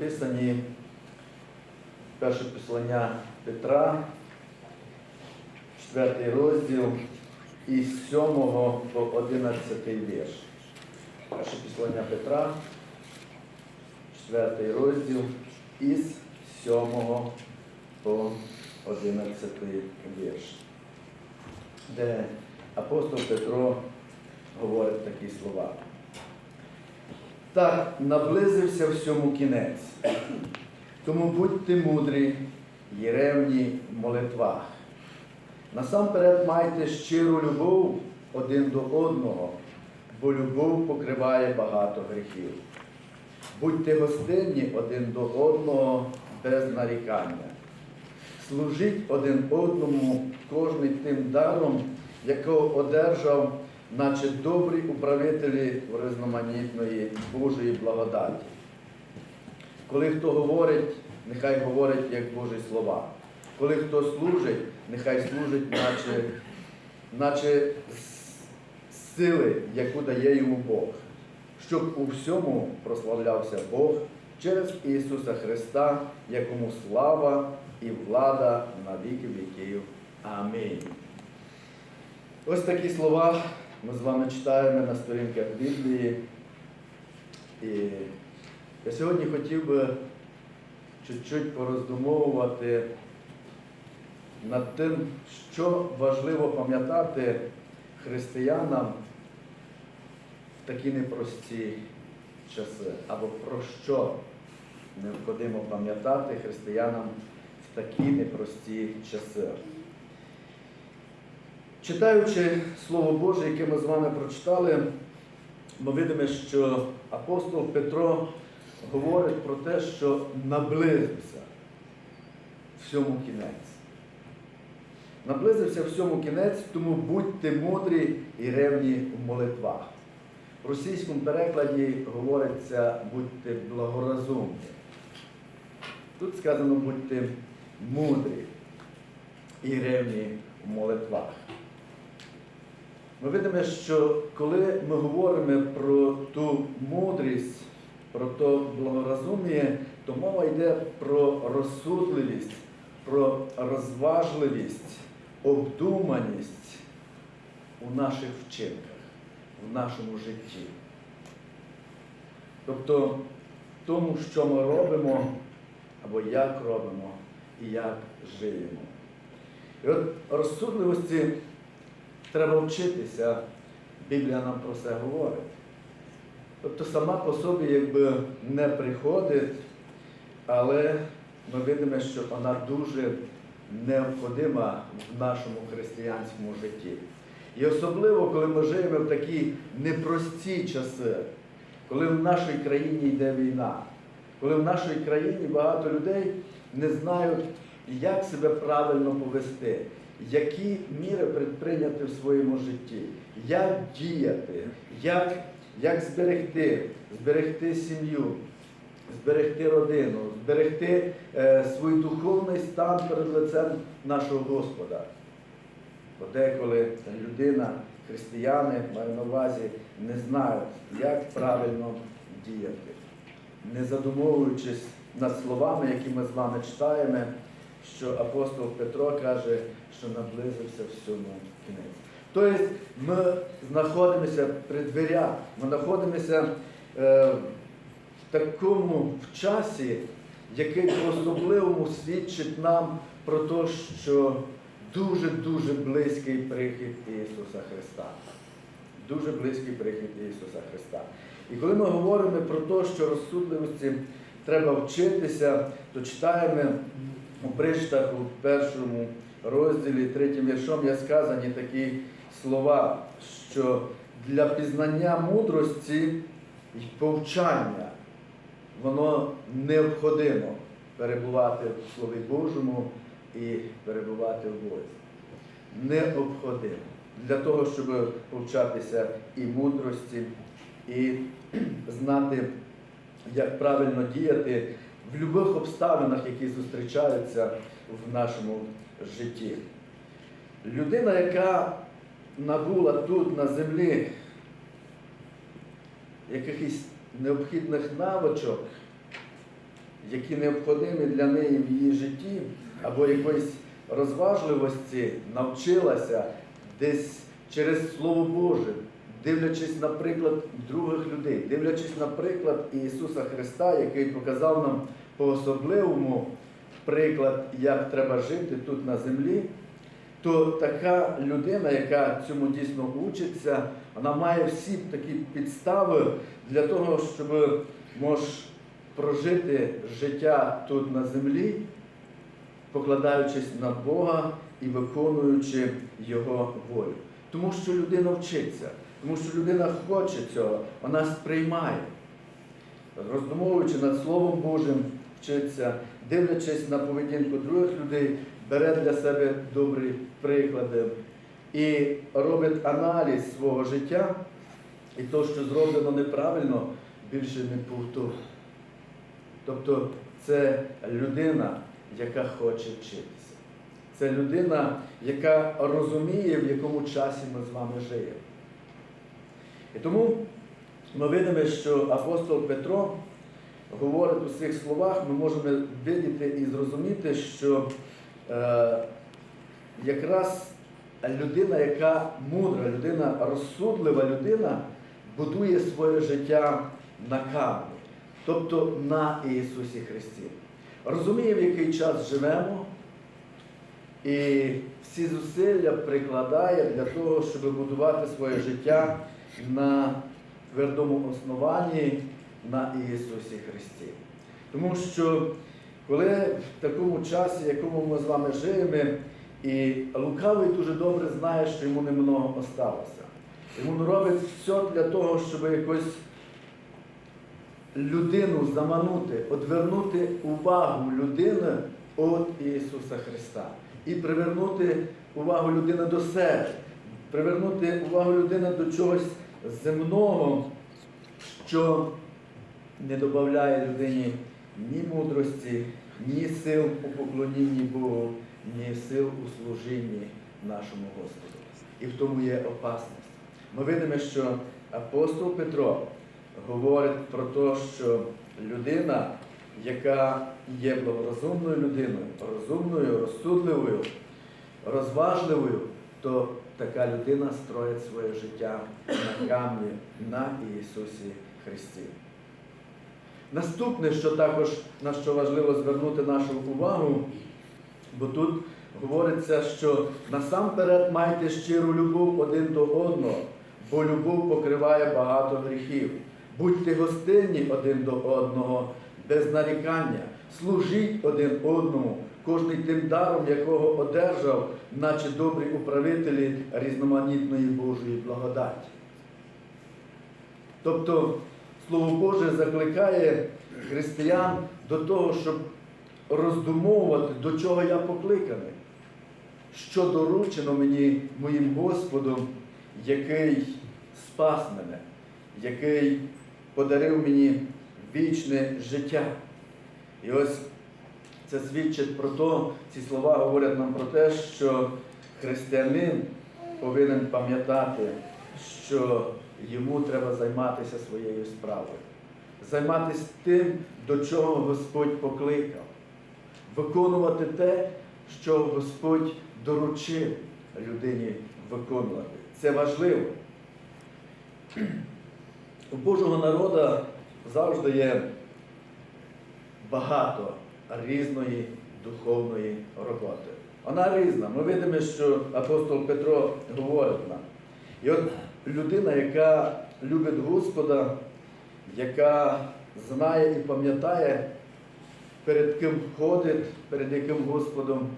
записані перше послання Петра, 4 розділ із 7 по 11 вірш. Перше послання Петра, 4 розділ із 7 по 11 вірш, де апостол Петро говорить такі слова. Так, наблизився всьому кінець. Тому будьте мудрі і ревні в молитвах. Насамперед майте щиру любов один до одного, бо любов покриває багато гріхів. Будьте гостинні один до одного без нарікання. Служіть один одному кожний тим даром, якого одержав, наче добрі управителі різноманітної Божої благодаті. Коли хто говорить, нехай говорить як Божі слова. Коли хто служить, нехай служить, наче, наче сили, яку дає йому Бог, щоб у всьому прославлявся Бог через Ісуса Христа, якому слава і влада на віки віків. Амінь. Ось такі слова ми з вами читаємо на сторінках Біблії. І я сьогодні хотів би чуть-чуть пороздумовувати над тим, що важливо пам'ятати християнам в такі непрості часи, або про що необхідно пам'ятати християнам в такі непрості часи. Читаючи Слово Боже, яке ми з вами прочитали, ми видимо, що апостол Петро говорить про те, що наблизився всьому кінець. Наблизився всьому кінець, тому будьте мудрі і ревні в молитвах. В російському перекладі говориться будьте благоразумні. Тут сказано будьте мудрі і ревні в молитвах. Ми видимо, що коли ми говоримо про ту мудрість, про то благоразум'я, то мова йде про розсудливість, про розважливість, обдуманість у наших вчинках, в нашому житті. Тобто тому, що ми робимо, або як робимо і як живемо. І от розсудливості треба вчитися, Біблія нам про це говорить. Тобто сама по собі якби не приходить, але ми видимо, що вона дуже необходима в нашому християнському житті. І особливо, коли ми живемо в такі непрості часи, коли в нашій країні йде війна, коли в нашій країні багато людей не знають, як себе правильно повести, які міри предприйняти в своєму житті, як діяти, як, як зберегти, зберегти сім'ю, зберегти родину, зберегти е, свій духовний стан перед лицем нашого Господа. Бо деколи людина, християни, маю на увазі, не знають, як правильно діяти, не задумовуючись над словами, які ми з вами читаємо, що апостол Петро каже, що наблизився всьому кінець. Тобто ми знаходимося при дверях, ми знаходимося е, в такому в часі, який по-особливому свідчить нам про те, що дуже-дуже близький прихід Ісуса Христа. Дуже близький прихід Ісуса Христа. І коли ми говоримо про те, що розсудливості треба вчитися, то читаємо у причтах у першому розділі, третім віршом є сказані такі слова, що для пізнання мудрості і повчання воно необходимо перебувати в Слові Божому і перебувати в Бозі. Необходимо для того, щоб повчатися і мудрості, і знати, як правильно діяти в будь-яких обставинах, які зустрічаються в нашому житті. Людина, яка набула тут на землі якихось необхідних навичок, які необхідні для неї в її житті, або якоїсь розважливості навчилася десь через Слово Боже, дивлячись, наприклад, других людей, дивлячись, наприклад, Ісуса Христа, який показав нам по-особливому приклад, як треба жити тут на землі, то така людина, яка цьому дійсно учиться, вона має всі такі підстави для того, щоб може прожити життя тут на землі, покладаючись на Бога і виконуючи Його волю. Тому що людина вчиться, тому що людина хоче цього, вона сприймає, роздумовуючи над Словом Божим, вчиться, дивлячись на поведінку других людей, бере для себе добрі приклади і робить аналіз свого життя, і то, що зроблено неправильно, більше не повторює. Тобто це людина, яка хоче вчитися. Це людина, яка розуміє, в якому часі ми з вами живемо. І тому ми видимо, що апостол Петро говорить у цих словах, ми можемо видіти і зрозуміти, що е, якраз людина, яка мудра, людина, розсудлива людина, будує своє життя на камні, тобто на Ісусі Христі. Розуміє, в який час живемо, і всі зусилля прикладає для того, щоб будувати своє життя на твердому основанні на Ісусі Христі. Тому що коли в такому часі, в якому ми з вами живемо, і лукавий дуже добре знає, що йому немного осталося. Йому робить все для того, щоб якось людину заманути, одвернути увагу людини від Ісуса Христа і привернути увагу людини до себе, привернути увагу людини до чогось земного, що не додає людині ні мудрості, ні сил у поклонінні Богу, ні сил у служінні нашому Господу. І в тому є опасність. Ми видимо, що апостол Петро говорить про те, що людина, яка є благорозумною людиною, розумною, розсудливою, розважливою, то така людина строїть своє життя на камні на Ісусі Христі. Наступне, що також на що важливо звернути нашу увагу, бо тут говориться, що насамперед майте щиру любов один до одного, бо любов покриває багато гріхів. Будьте гостинні один до одного, без нарікання, служіть один одному, кожний тим даром, якого одержав, наче добрі управителі різноманітної Божої благодаті. Тобто Слово Боже закликає християн до того, щоб роздумовувати, до чого я покликаний, що доручено мені моїм Господом, який спас мене, який подарив мені вічне життя. І ось це свідчить про те, ці слова говорять нам про те, що християнин повинен пам'ятати, що йому треба займатися своєю справою, займатися тим, до чого Господь покликав, виконувати те, що Господь доручив людині виконувати. Це важливо. У Божого народу завжди є багато різної духовної роботи. Вона різна. Ми видимо, що апостол Петро говорить нам. І от людина, яка любить Господа, яка знає і пам'ятає, перед ким ходить, перед яким Господом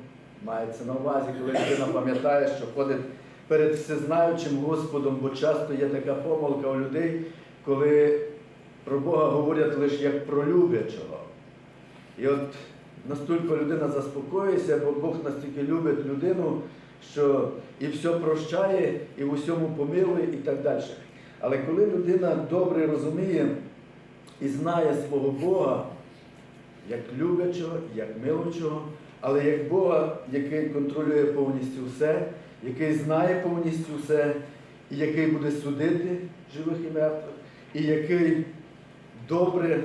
мається на увазі, коли людина пам'ятає, що ходить перед всезнаючим Господом, бо часто є така помилка у людей, коли про Бога говорять лише як про люблячого. І от настільки людина заспокоїться, бо Бог настільки любить людину, що і все прощає, і в усьому помилує, і так далі. Але коли людина добре розуміє і знає свого Бога, як люблячого, як милучого, але як Бога, який контролює повністю все, який знає повністю все, і який буде судити живих і мертвих, і який добре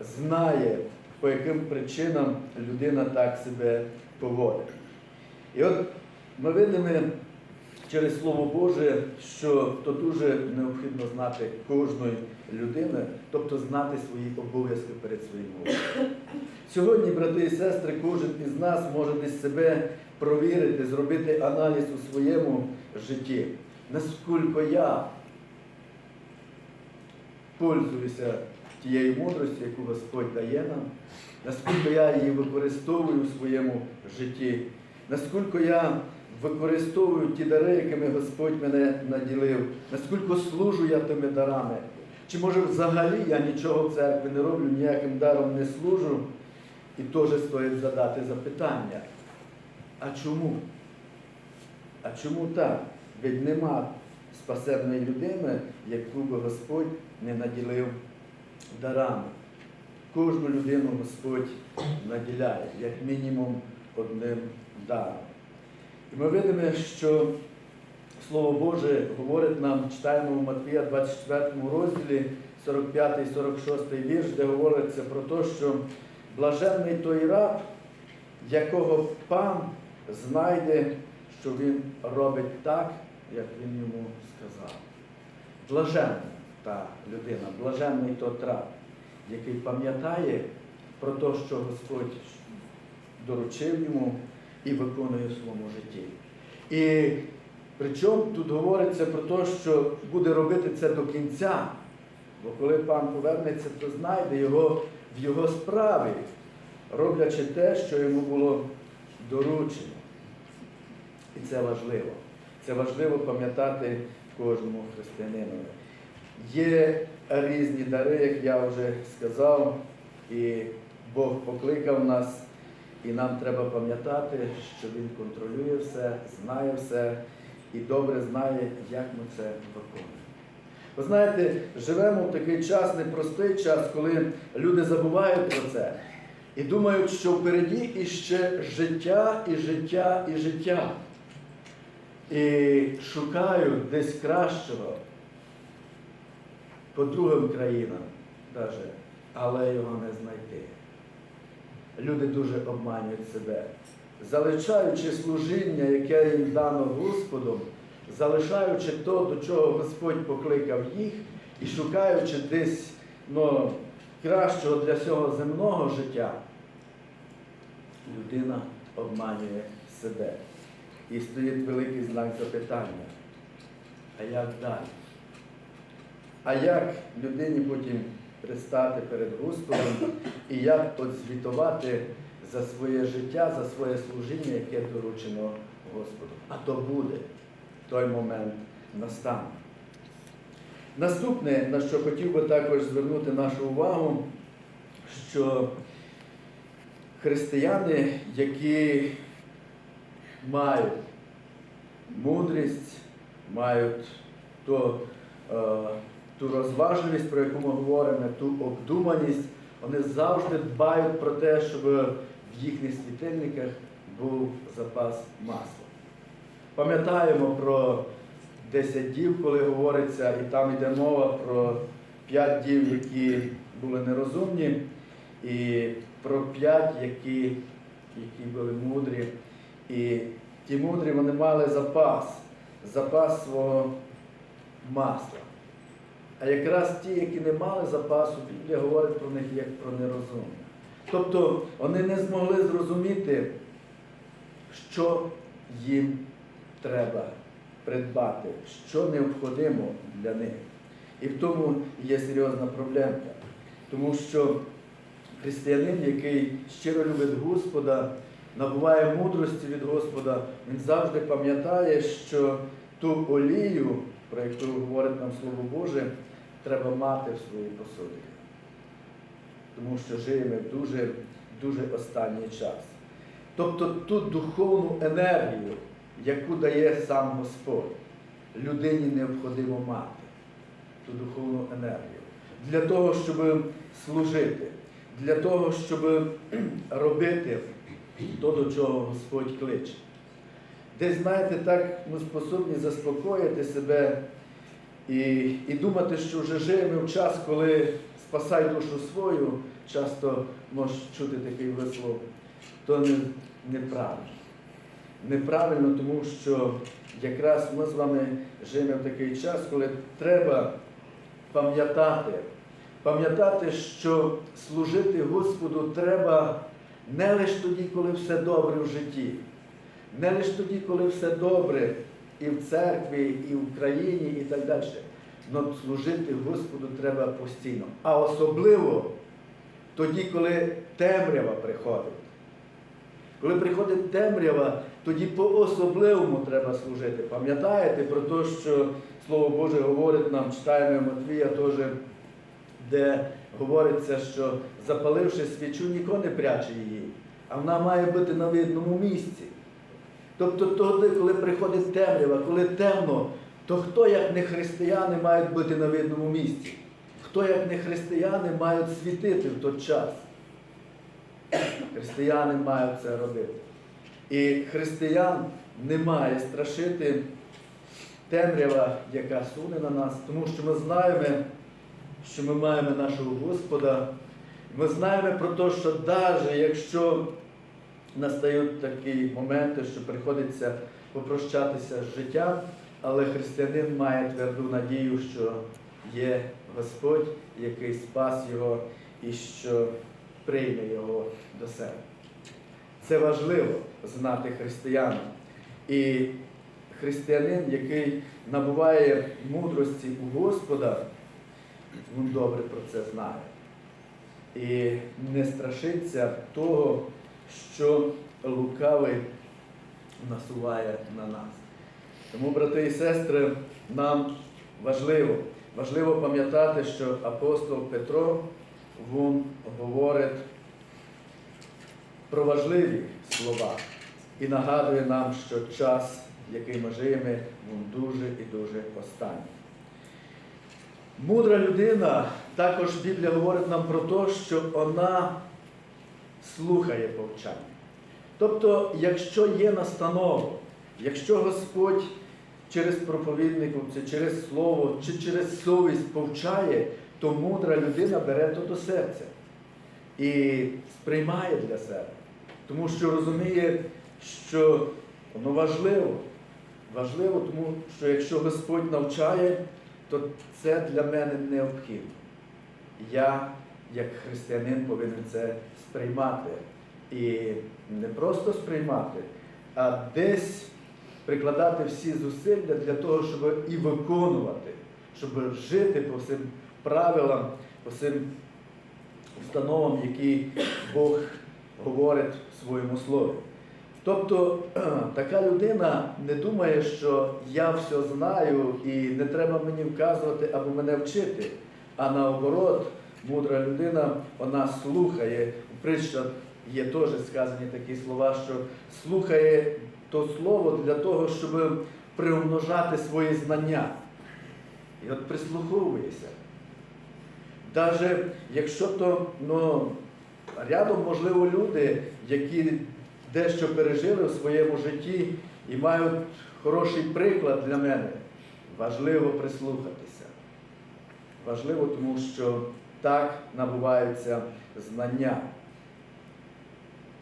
знає по яким причинам людина так себе поводить. І от ми видимо через Слово Боже, що то дуже необхідно знати кожної людини, тобто знати свої обов'язки перед своїм Богом. Сьогодні, брати і сестри, кожен із нас може десь себе провірити, зробити аналіз у своєму житті. Наскільки я пользуюся тією мудростю, яку Господь дає нам, наскільки я її використовую в своєму житті, наскільки я використовую ті дари, якими Господь мене наділив, наскільки служу я тими дарами. Чи може взагалі я нічого в церкві не роблю, ніяким даром не служу, і теж стоїть задати запитання. А чому? А чому так? Ведь нема спасенної людини, яку би Господь не наділив дарами. Кожну людину Господь наділяє, як мінімум, одним даром. І ми видимо, що Слово Боже говорить нам, читаємо в Матвія 24 розділі 45 і 46 вірш, де говориться про те, що блаженний той раб, якого пан знайде, що він робить так, як він йому сказав. Блаженна та людина, блаженний той раб, який пам'ятає про те, що Господь доручив йому і виконує в своєму житті. І причому тут говориться про те, що буде робити це до кінця, бо коли пан повернеться, то знайде його в його справі, роблячи те, що йому було доручено. І це важливо. Це важливо пам'ятати кожному християнинові. Є різні дари, як я вже сказав, і Бог покликав нас, і нам треба пам'ятати, що Він контролює все, знає все і добре знає, як ми це виконуємо. Ви знаєте, живемо в такий час, непростий час, коли люди забувають про це і думають, що впереді іще життя, і життя, і життя. І шукають десь кращого по другим країнам, даже, але його не знайти. Люди дуже обманюють себе, залишаючи служіння, яке їм дано Господом, залишаючи то, до чого Господь покликав їх, і шукаючи десь ну, кращого для цього земного життя, людина обманює себе. І стоїть великий знак запитання. А як далі? А як людині потім пристати перед Господом і як звітувати за своє життя, за своє служіння, яке доручено Господу? А то буде, той момент настане. Наступне, на що хотів би також звернути нашу увагу, що християни, які мають мудрість, мають то, е, ту розважливість, про яку ми говоримо, ту обдуманість, вони завжди дбають про те, щоб в їхніх світильниках був запас масла. Пам'ятаємо про 10 дів, коли говориться, і там йде мова про 5 дів, які були нерозумні, і про 5, які, які були мудрі. І ті мудрі вони мали запас, запас свого масла. А якраз ті, які не мали запасу, Біблія говорить про них як про нерозумних. Тобто вони не змогли зрозуміти, що їм треба придбати, що необхідно для них. І в тому є серйозна проблемка. Тому що християнин, який щиро любить Господа, набуває мудрості від Господа, він завжди пам'ятає, що ту олію, про яку говорить нам Слово Боже, треба мати в своїй посуді. Тому що живемо в дуже, дуже останній час. Тобто ту духовну енергію, яку дає сам Господь, людині необхідно мати, ту духовну енергію. Для того, щоб служити, для того, щоб робити то, до чого Господь кличе. Десь, знаєте, так ми способні заспокоїти себе і, і думати, що вже живемо в час, коли спасай душу свою, часто можеш чути такий вислов, то не, неправильно. Неправильно, тому що якраз ми з вами живемо в такий час, коли треба пам'ятати, пам'ятати, що служити Господу треба не лише тоді, коли все добре в житті, не лише тоді, коли все добре і в церкві, і в країні, і так далі. Но служити Господу треба постійно. А особливо тоді, коли темрява приходить. Коли приходить темрява, тоді по-особливому треба служити. Пам'ятаєте про те, що Слово Боже говорить нам, читаємо Матвія теж, де говориться, що запаливши свічу, ніхто не пряче її, а вона має бути на видному місці. Тобто тоді, коли приходить темрява, коли темно, то хто, як не християни, мають бути на видному місці? Хто, як не християни, мають світити в той час? Християни мають це робити. І християн не має страшити темрява, яка суне на нас, тому що ми знаємо, що ми маємо нашого Господа. Ми знаємо про те, що навіть якщо настають такі моменти, що приходиться попрощатися з життям, але християнин має тверду надію, що є Господь, який спас його і що прийме його до себе. Це важливо знати християнам. І християнин, який набуває мудрості у Господа, він добре про це знає. І не страшиться того, що лукавий насуває на нас. Тому, брати і сестри, нам важливо, важливо пам'ятати, що апостол Петро він говорить про важливі слова і нагадує нам, що час, який ми живемо, він дуже і дуже останній. Мудра людина, також Біблія говорить нам про те, що вона слухає повчання. Тобто, якщо є настанова, якщо Господь через проповідників, чи через слово, чи через совість повчає, то мудра людина бере то до серця і сприймає для себе. Тому що розуміє, що воно важливо. Важливо, тому що якщо Господь навчає, то це для мене необхідно. Я, як християнин, повинен це сприймати. І не просто сприймати, а десь прикладати всі зусилля для того, щоб і виконувати, щоб жити по всім правилам, по всім установам, які Бог говорить в своєму слові. Тобто така людина не думає, що я все знаю і не треба мені вказувати або мене вчити. А наоборот, мудра людина, вона слухає. Притчах є теж сказані такі слова, що слухає то слово для того, щоб приумножати свої знання. І от прислуховується. Навіть якщо то ну, рядом, можливо, люди, які дещо пережили в своєму житті і мають хороший приклад для мене, важливо прислухатися. Важливо, тому що так набуваються знання.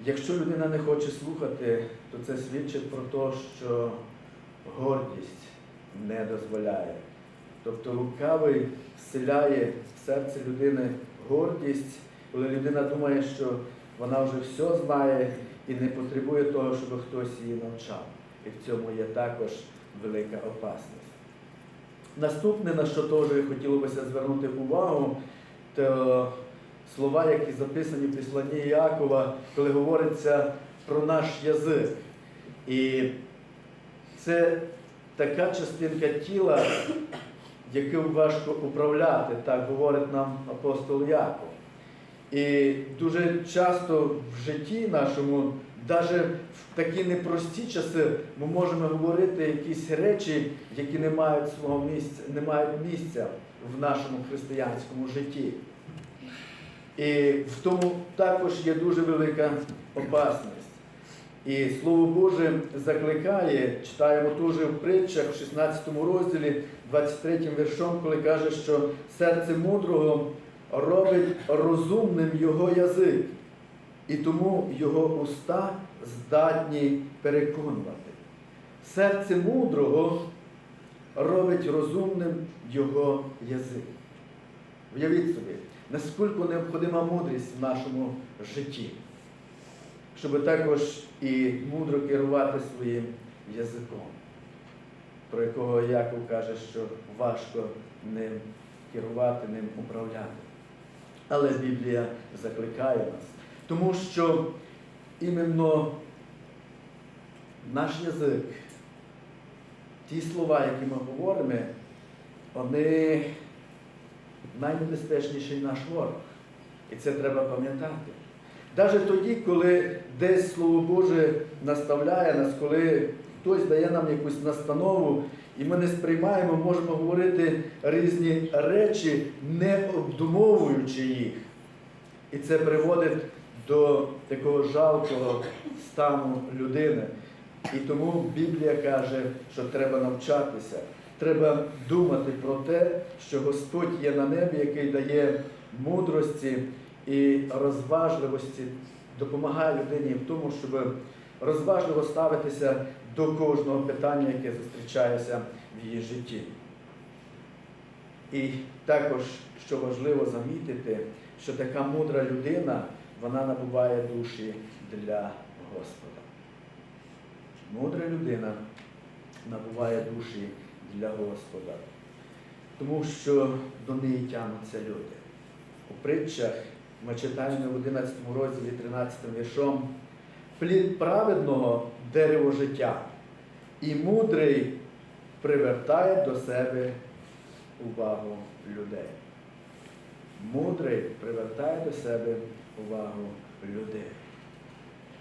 Якщо людина не хоче слухати, то це свідчить про те, що гордість не дозволяє. Тобто лукавий вселяє в серце людини гордість, коли людина думає, що вона вже все знає і не потребує того, щоб хтось її навчав. І в цьому є також велика опасність. Наступне, на що теж хотілося звернути увагу, то слова, які записані в Післанні Якова, коли говориться про наш язик. І це така частинка тіла, яким важко управляти, так говорить нам апостол Яков. І дуже часто в житті нашому, навіть в такі непрості часи, ми можемо говорити якісь речі, які не мають свого місця, не мають місця в нашому християнському житті. І в тому також є дуже велика опасність. І Слово Боже закликає, читаємо дуже в притчах в 16 розділі, 23 віршом, коли каже, що серце мудрого робить розумним його язик, і тому його уста здатні переконувати. Серце мудрого робить розумним його язик. Уявіть собі, наскільки необхідна мудрість в нашому житті, щоб також і мудро керувати своїм язиком, про якого Яков каже, що важко ним керувати, ним управляти. Але Біблія закликає нас, тому що іменно наш язик, ті слова, які ми говоримо, вони найнебезпечніший наш ворог. І це треба пам'ятати. Навіть тоді, коли десь Слово Боже наставляє нас, коли хтось дає нам якусь настанову, і ми не сприймаємо, можемо говорити різні речі, не обдумовуючи їх. І це приводить до такого жалкого стану людини. І тому Біблія каже, що треба навчатися, треба думати про те, що Господь є на небі, який дає мудрості і розважливості, допомагає людині в тому, щоб розважливо ставитися до кожного питання, яке зустрічається в її житті. І також, що важливо замітити, що така мудра людина, вона набуває душі для Господа. Мудра людина набуває душі для Господа, тому що до неї тягнуться люди. У притчах ми читаємо в 11 розділі 13 віршом плід праведного дерево життя, і мудрий привертає до себе увагу людей. Мудрий привертає до себе увагу людей.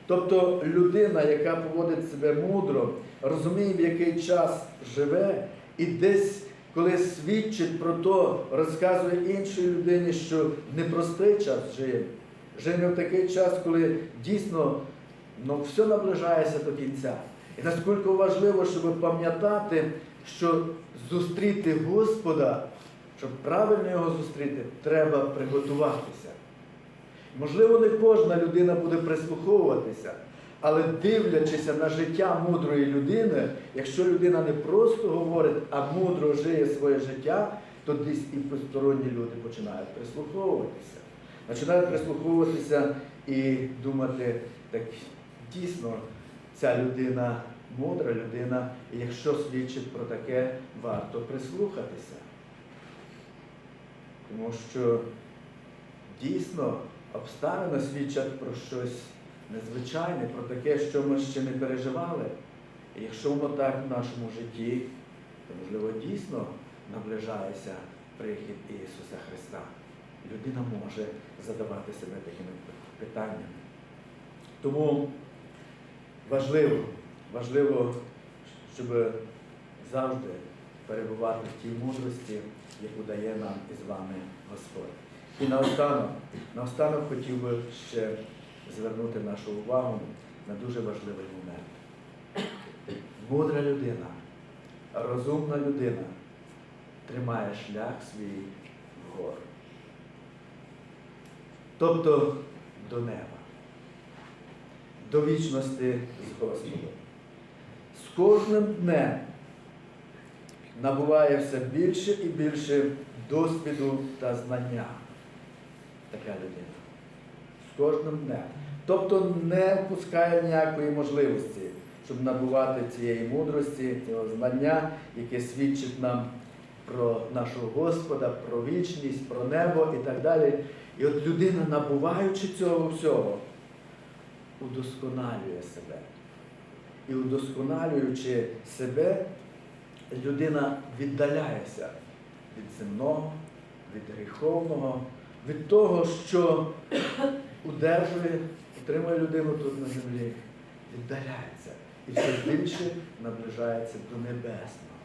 Тобто людина, яка поводить себе мудро, розуміє, в який час живе, і десь, коли свідчить про то, розказує іншій людині, що непростий час жив. Живе в такий час, коли дійсно ну, все наближається до кінця. І наскільки важливо, щоб пам'ятати, що зустріти Господа, щоб правильно його зустріти, треба приготуватися. Можливо, не кожна людина буде прислуховуватися, але дивлячися на життя мудрої людини, якщо людина не просто говорить, а мудро жиє своє життя, то десь і посторонні люди починають прислуховуватися. Починають прислуховуватися і думати, так дійсно ця людина мудра людина, і якщо свідчить про таке, варто прислухатися. Тому що дійсно обставини свідчать про щось незвичайне, про таке, що ми ще не переживали. І якщо воно так в нашому житті, то можливо дійсно наближається прихід Ісуса Христа. Людина може задавати себе такими питаннями. Тому важливо, важливо, щоб завжди перебувати в тій мудрості, яку дає нам із вами Господь. І наостанок, наостанок хотів би ще звернути нашу увагу на дуже важливий момент. Мудра людина, розумна людина тримає шлях свій вгору. Тобто до неба, до вічності з Господом. З кожним днем набуває все більше і більше досвіду та знання. Така людина. Кожним днем. Тобто не впускає ніякої можливості, щоб набувати цієї мудрості, цього знання, яке свідчить нам про нашого Господа, про вічність, про небо і так далі. І от людина, набуваючи цього всього, удосконалює себе. І удосконалюючи себе, людина віддаляється від земного, від гріховного, від того, що удержує, утримує людину тут на землі, віддаляється. І все більше наближається до небесного,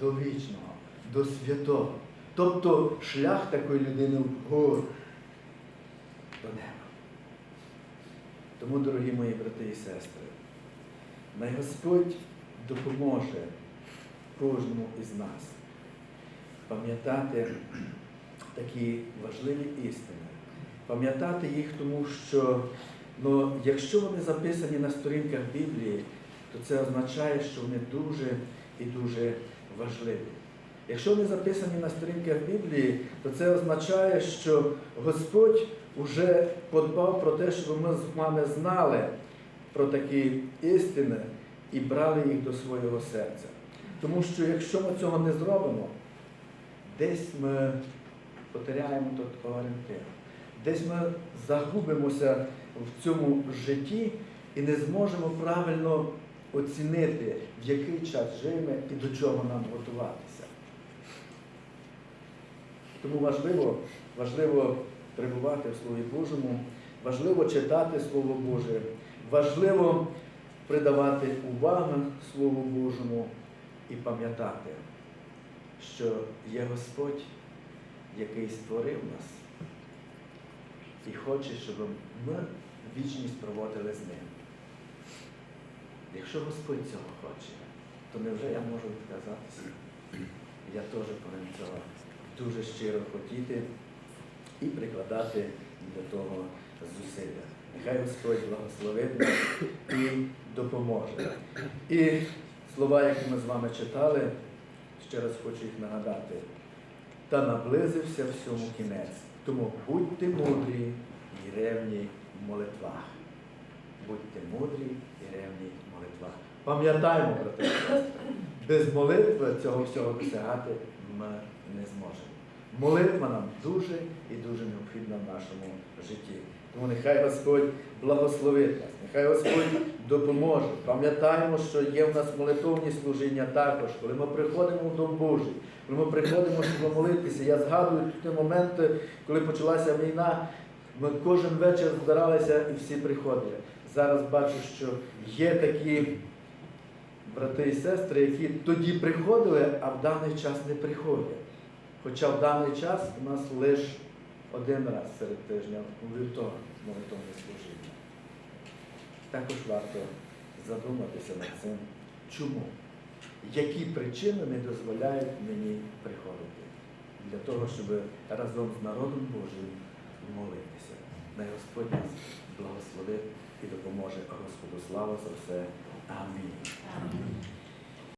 до вічного, до святого. Тобто шлях такої людини вгору до неба. Тому, дорогі мої брати і сестри, най Господь допоможе кожному із нас пам'ятати такі важливі істини. Пам'ятати їх, тому що ну, якщо вони записані на сторінках Біблії, то це означає, що вони дуже і дуже важливі. Якщо вони записані на сторінках Біблії, то це означає, що Господь вже подбав про те, щоб ми з вами знали про такі істини і брали їх до свого серця. Тому що якщо ми цього не зробимо, десь ми потеряємо тут орієнтир. Десь ми загубимося в цьому житті і не зможемо правильно оцінити, в який час живемо і до чого нам готуватися. Тому важливо, важливо перебувати в Слові Божому, важливо читати Слово Боже, важливо придавати увагу Слову Божому і пам'ятати, що є Господь, який створив нас і хоче, щоб ми вічність проводили з ним. Якщо Господь цього хоче, то невже я можу відказатися? Я теж повинен цього дуже щиро хотіти і прикладати для того зусилля. Нехай Господь благословить нас і допоможе. І слова, які ми з вами читали, ще раз хочу їх нагадати. Та наблизився всьому кінець. Тому будьте мудрі і ревні в молитвах. Будьте мудрі і ревні в молитвах. Пам'ятаємо про те, що без молитви цього всього досягати ми не зможемо. Молитва нам дуже і дуже необхідна в нашому житті. Тому нехай Господь благословить нас, нехай Господь допоможе. Пам'ятаємо, що є в нас молитовні служіння також, коли ми приходимо в Дом Божий, коли ми приходимо, щоб молитися. Я згадую ті моменти, коли почалася війна, ми кожен вечір збиралися і всі приходили. Зараз бачу, що є такі брати і сестри, які тоді приходили, а в даний час не приходять. Хоча в даний час у нас лише один раз серед тижня, у вівторок, молитовне служіння. Також варто задуматися над цим, чому? Які причини не дозволяють мені приходити? Для того, щоб разом з народом Божим молитися. Най Господь нас благословить і допоможе Господу слава за все. Амінь. Амінь.